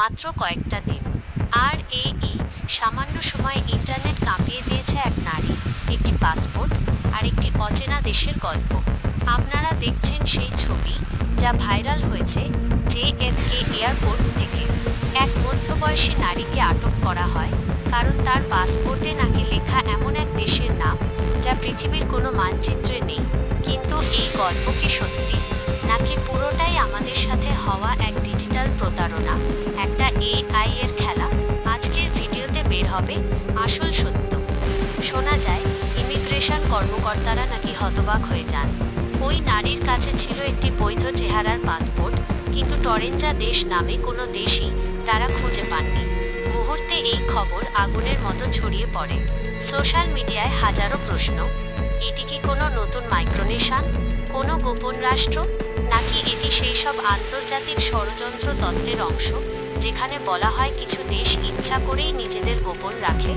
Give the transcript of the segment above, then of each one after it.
মাত্র কয়েকটা দিন। আর এই সামান্য সময়ে ইন্টারনেট কাঁপিয়ে দিয়েছে এক নারী, একটি পাসপোর্ট আর একটি অচেনা দেশের গল্প। আপনারা দেখছেন সেই ছবি যা ভাইরাল হয়েছে জেএফকে এয়ারপোর্ট থেকে। এক মধ্যবয়সী নারীকে আটক করা হয়, কারণ তার পাসপোর্টে নাকি লেখা এমন এক দেশের নাম যা পৃথিবীর কোনো মানচিত্রে নেই। কিন্তু এই গল্প কি সত্যি? নাকি পুরোটাই আমাদের সাথে হওয়া এক ডিজিটাল প্রতারণা, একটা এআই এর খেলা আজকের ভিডিওতে বের হবে আসল সত্য। শোনা যায়, ইমিগ্রেশন কর্মকর্তারা নাকি হতবাক হয়ে যান। ওই নারীর কাছে ছিল একটি বৈধ চেহারার পাসপোর্ট, কিন্তু টরেঞ্জা দেশ নামে কোনো দেশই তারা খুঁজে পাননি। মুহূর্তে এই খবর আগুনের মতো ছড়িয়ে পড়ে। সোশ্যাল মিডিয়ায় হাজারো প্রশ্ন, এটি কি কোনো নতুন মাইক্রোনেশন, কোনো গোপন রাষ্ট্র? নাকি এটি সেই সব আন্তর্জাতিক ষড়যন্ত্র তত্ত্বের অংশ, যেখানে বলা হয় কিছু দেশ ইচ্ছা করেই নিজেদের গোপন রাখে?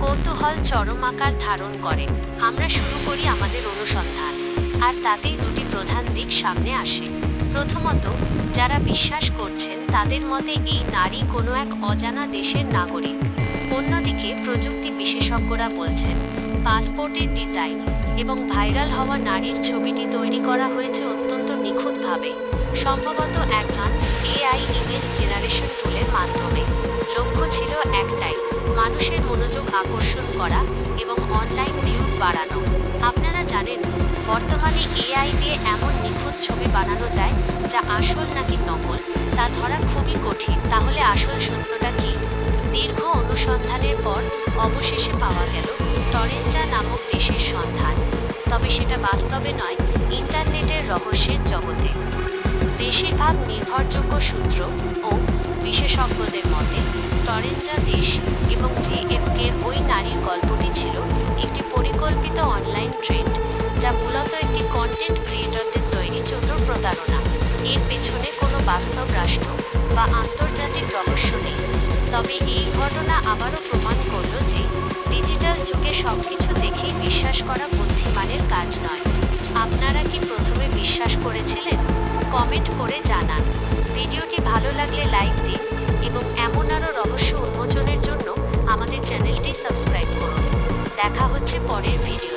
কৌতূহল চরম আকার ধারণ করে। আমরা শুরু করি আমাদের অনুসন্ধান। আর তাতেই দুটি প্রধান দিক সামনে আসে। প্রথমত, যারা বিশ্বাস করছেন তাদের মতে এই নারী কোনো এক অজানা দেশের নাগরিক। অন্যদিকে, প্রযুক্তি বিশেষজ্ঞরা বলছেন, পাসপোর্টের ডিজাইন এবং ভাইরাল হওয়া নারীর ছবিটি তৈরি করা হয়েছে নিখুঁতভাবে সম্ভবত অ্যাডভান্সড এআই ইমেজ জেনারেশন টুলের মাধ্যমে। লক্ষ্য ছিল একটাই, মানুষের মনোযোগ আকর্ষণ করা এবং অনলাইন ভিউজ বাড়ানো। আপনারা জানেন, বর্তমানে এআই দিয়ে এমন নিখুঁত ছবি বানানো যায় যা আসল নাকি নকল, তা ধরা খুবই কঠিন। তাহলে আসল সত্যটা কি? দীর্ঘ অনুসন্ধানের পর অবশেষে পাওয়া গেল টরেঞ্জা নামক দেশের সন্ধান। তবে সেটা বাস্তবে নয়, ইন্টারনেটের রহস্যের জগতে। বেশিরভাগ নির্ভরযোগ্য সূত্র ও বিশেষজ্ঞদের মতে, টরেঞ্জা দেশ এবং জেএফকের ওই নারীর গল্পটি ছিল একটি পরিকল্পিত অনলাইন ট্রেন্ড যা মূলত একটি কন্টেন্ট ক্রিয়েটরদের তৈরি চতুর প্রতারণা। এর পেছনে কোনো বাস্তব রাষ্ট্র বা আন্তর্জাতিক রহস্য নেই। তবে এই ঘটনা আবারও প্রমাণ যুগে সব কিছু দেখেই বিশ্বাস করা বুদ্ধিমানের কাজ নয়। আপনারা কি প্রথমে বিশ্বাস করেছিলেন? কমেন্ট করে জানান। ভিডিওটি ভালো লাগলে লাইক দিন এবং এমন আরও রহস্য উন্মোচনের জন্য আমাদের চ্যানেলটি সাবস্ক্রাইব করুন। দেখা হচ্ছে পরের ভিডিওতে।